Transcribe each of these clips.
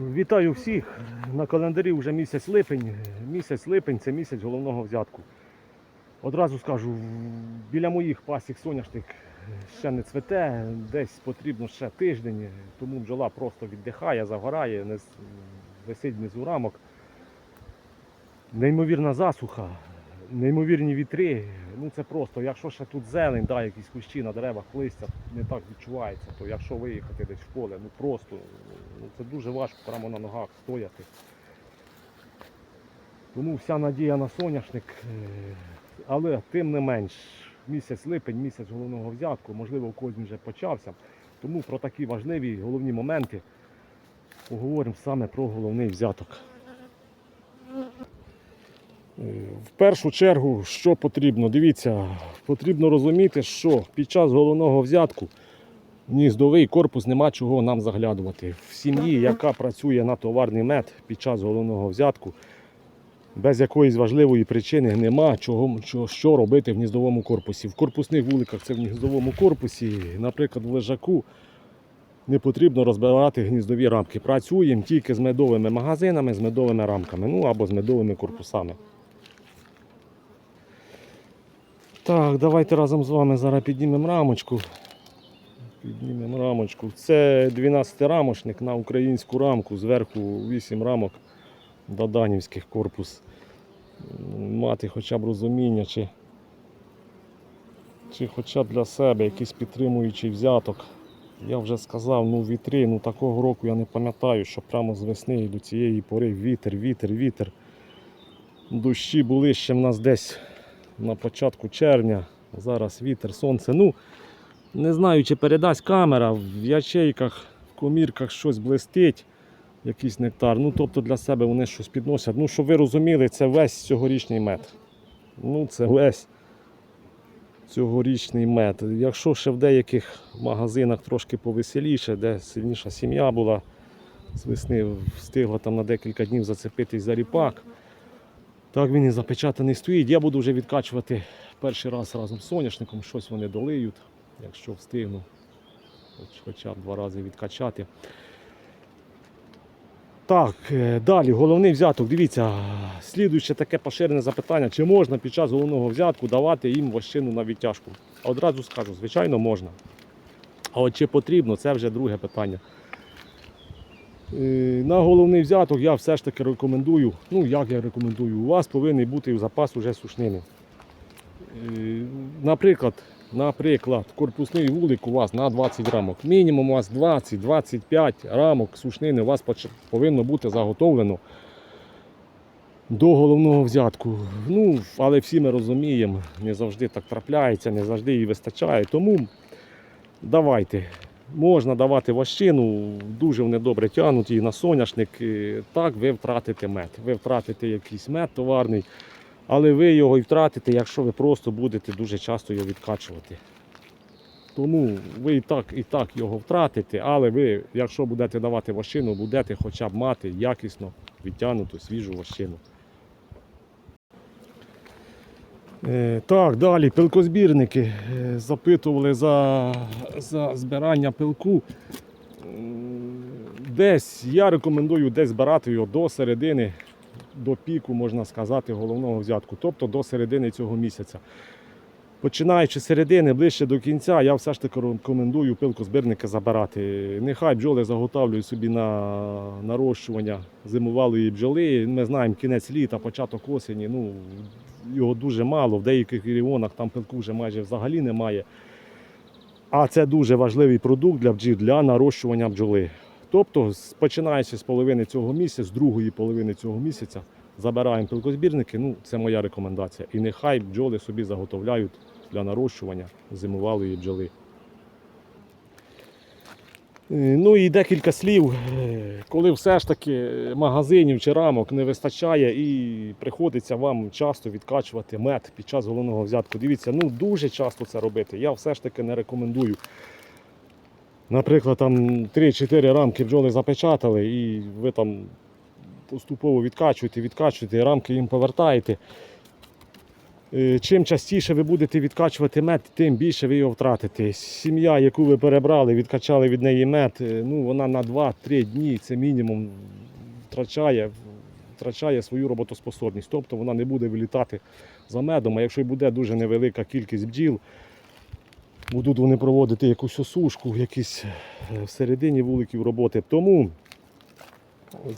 Вітаю всіх! На календарі вже місяць липень. Місяць липень це місяць головного взятку. Одразу скажу, біля моїх пасік соняшник ще не цвете, десь потрібно ще тиждень, тому бджола просто віддихає, загорає, не висить внизу рамок. Неймовірна засуха, неймовірні вітри. Ну це просто, якщо ще тут зелень, да, якісь кущі на деревах, листя не так відчувається, то якщо виїхати десь в поле, ну просто ну, це дуже важко прямо на ногах стояти. Тому вся надія на соняшник. е, Але тим не менш, місяць липень, місяць головного взятку, можливо, у когось вже почався. Тому про такі важливі головні моменти поговоримо саме про головний взяток. В першу чергу, що потрібно? Дивіться, потрібно розуміти, що під час головного взятку гніздовий корпус нема чого нам заглядувати. В сім'ї, яка працює на товарний мед під час головного взятку, без якоїсь важливої причини нема чого, що, що робити в гніздовому корпусі. В корпусних вуликах це в гніздовому корпусі, наприклад, в лежаку не потрібно розбирати гніздові рамки. Працюємо тільки з медовими магазинами, з медовими рамками, ну або з медовими корпусами. Так, давайте разом з вами зараз піднімемо рамочку. Піднімемо рамочку. Це 12 рамочник на українську рамку, зверху 8 рамок Даданівських корпус. Мати хоча б розуміння, чи, чи хоча б для себе якийсь підтримуючий взяток. Я вже сказав, ну вітри, ну такого року я не пам'ятаю, що прямо з весни до цієї пори вітер, вітер, вітер. Дощі були ще в нас десь на початку червня. Зараз вітер, сонце. Ну, не знаю, чи передасть камера, в ячейках, в комірках щось блистить, якийсь нектар. Ну, тобто для себе вони щось підносять. Ну, щоб ви розуміли, це весь цьогорічний мед. Ну, це весь цьогорічний мед. Якщо ще в деяких магазинах трошки повеселіше, де сильніша сім'я була, з весни встигла там на декілька днів зацепитись за ріпак. Так він і запечатаний стоїть. Я буду вже відкачувати перший раз разом з соняшником, щось вони долиють, якщо встигну. Хоч- Хоча б два рази відкачати. Так, е, далі, головний взяток. Дивіться, слідуюче таке поширене запитання, чи можна під час головного взятку давати їм вощину на відтяжку? Одразу скажу, звичайно, можна. А от чи потрібно, це вже друге питання. Е, На головний взяток я все ж таки рекомендую. Ну, як я рекомендую, у вас повинен бути запас уже сушнини. Е, Наприклад, наприклад, корпусний вулик у вас на 20 рамок. Мінімум у вас 20-25 рамок сушнини у вас повинно бути заготовлено до головного взятку. Ну, але всі ми розуміємо, не завжди так трапляється, не завжди її вистачає. Тому давайте. Можна давати ващину, дуже вони добре тягнуть і на соняшник. Так, ви втратите мед. Ви втратите якийсь мед товарний, але ви його і втратите, якщо ви просто будете дуже часто його відкачувати. Тому ви і так, і так його втратите, але ви, якщо будете давати ващину, будете хоча б мати якісно відтягнуту свіжу ващину. Так, далі пилкозбірники е, запитували за, за збирання пилку. Десь я рекомендую десь збирати його до середини, до піку, можна сказати, головного взятку, тобто до середини цього місяця. Починаючи з середини, ближче до кінця, я все ж таки рекомендую пилкозбірники забирати. Нехай бджоли заготовлюють собі на нарощування зимувалої бджоли. Ми знаємо кінець літа, початок осені. Ну, його дуже мало. В деяких регіонах там пилку вже майже взагалі немає. А це дуже важливий продукт для бджіл для нарощування бджоли. Тобто, починаючи з половини цього місяця, з другої половини цього місяця, забираємо пилкозбірники. Ну, це моя рекомендація. І нехай бджоли собі заготовляють для нарощування зимувалої бджоли. Е, Ну і декілька слів, е, коли все ж таки магазинів чи рамок не вистачає і приходиться вам часто відкачувати мед під час головного взятку. Дивіться, ну дуже часто це робити. Я все ж таки не рекомендую. Наприклад, там 3-4 рамки бджоли запечатали, і ви там поступово відкачуєте, відкачуєте, рамки їм повертаєте. Е, Чим частіше ви будете відкачувати мед, тим більше ви його втратите. Сім'я, яку ви перебрали, відкачали від неї мед, е, ну, вона на 2-3 дні, це мінімум, втрачає, втрачає свою роботоспособність. Тобто вона не буде вилітати за медом. А якщо буде дуже невелика кількість бджіл, будуть вони проводити якусь осушку, якісь е, всередині вуликів роботи. Тому,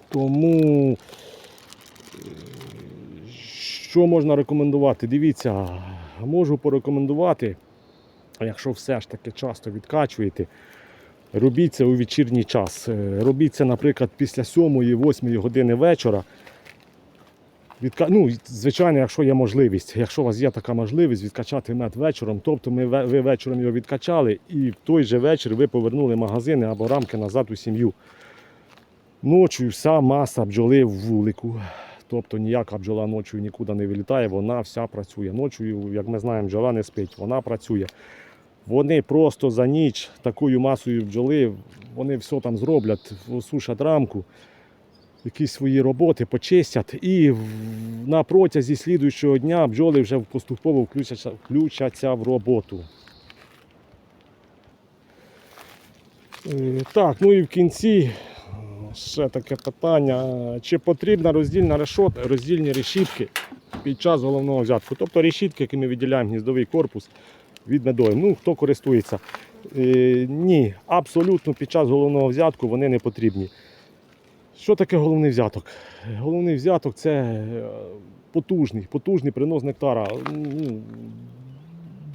тому що можна рекомендувати? Дивіться, можу порекомендувати, якщо все ж таки часто відкачуєте, робіть це у вечірній час. Е, Робіть це, наприклад, після 7-8 години вечора. Відка... Ну, звичайно, якщо є можливість, якщо у вас є така можливість відкачати мед вечором, тобто ми, ви вечором його відкачали і в той же вечір ви повернули магазини або рамки назад у сім'ю. Ночою вся маса бджоли в вулику. Тобто ніяка бджола ночою нікуди не вилітає, вона вся працює. Ночою, як ми знаємо, бджола не спить, вона працює. Вони просто за ніч такою масою бджоли, вони все там зроблять, осушать рамку, якісь свої роботи почистять. І на протязі слідуючого дня бджоли вже поступово включаться, включаться в роботу. Е, Так, ну і в кінці ще таке питання. Чи потрібна роздільна решота, роздільні решітки під час головного взятку? Тобто решітки, які ми виділяємо гніздовий корпус від медою. Ну, хто користується? Е, ні, абсолютно під час головного взятку вони не потрібні. Що таке головний взяток? Головний взяток це е, потужний, потужний принос нектара. Ну,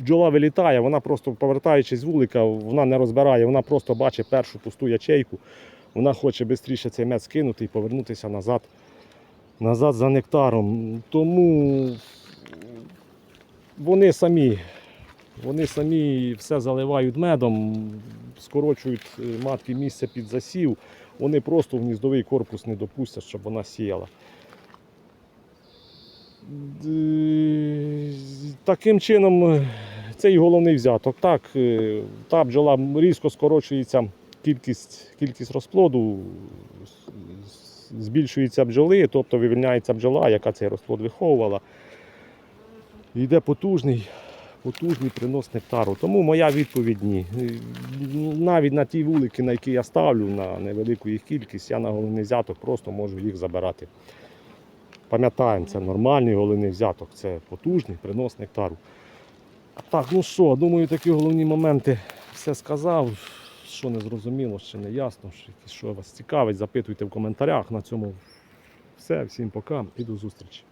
Бджола вилітає, вона просто повертаючись з вулика, вона не розбирає, вона просто бачить першу пусту ячейку, вона хоче швидше цей мед скинути і повернутися назад, назад за нектаром. Тому вони самі, вони самі все заливають медом, скорочують е, матки місце під засів, вони просто в гніздовий корпус не допустять, щоб вона сіяла. Таким чином, е, це і головний взяток. Так, е, та бджола різко скорочується кількість, кількість розплоду, збільшується бджоли, тобто вивільняється бджола, яка цей розплод виховувала. Йде потужний, потужний принос нектару. Тому моя відповідь ні. Навіть на ті вулики, на які я ставлю, на невелику їх кількість, я на головний взяток просто можу їх забирати. Пам'ятаємо, це нормальний головний взяток, це потужний принос нектару. Так, ну що, думаю, такі головні моменти все сказав. Що не зрозуміло, ще не ясно, що, що вас цікавить, запитуйте в коментарях. На цьому все. Всім пока і до зустрічі.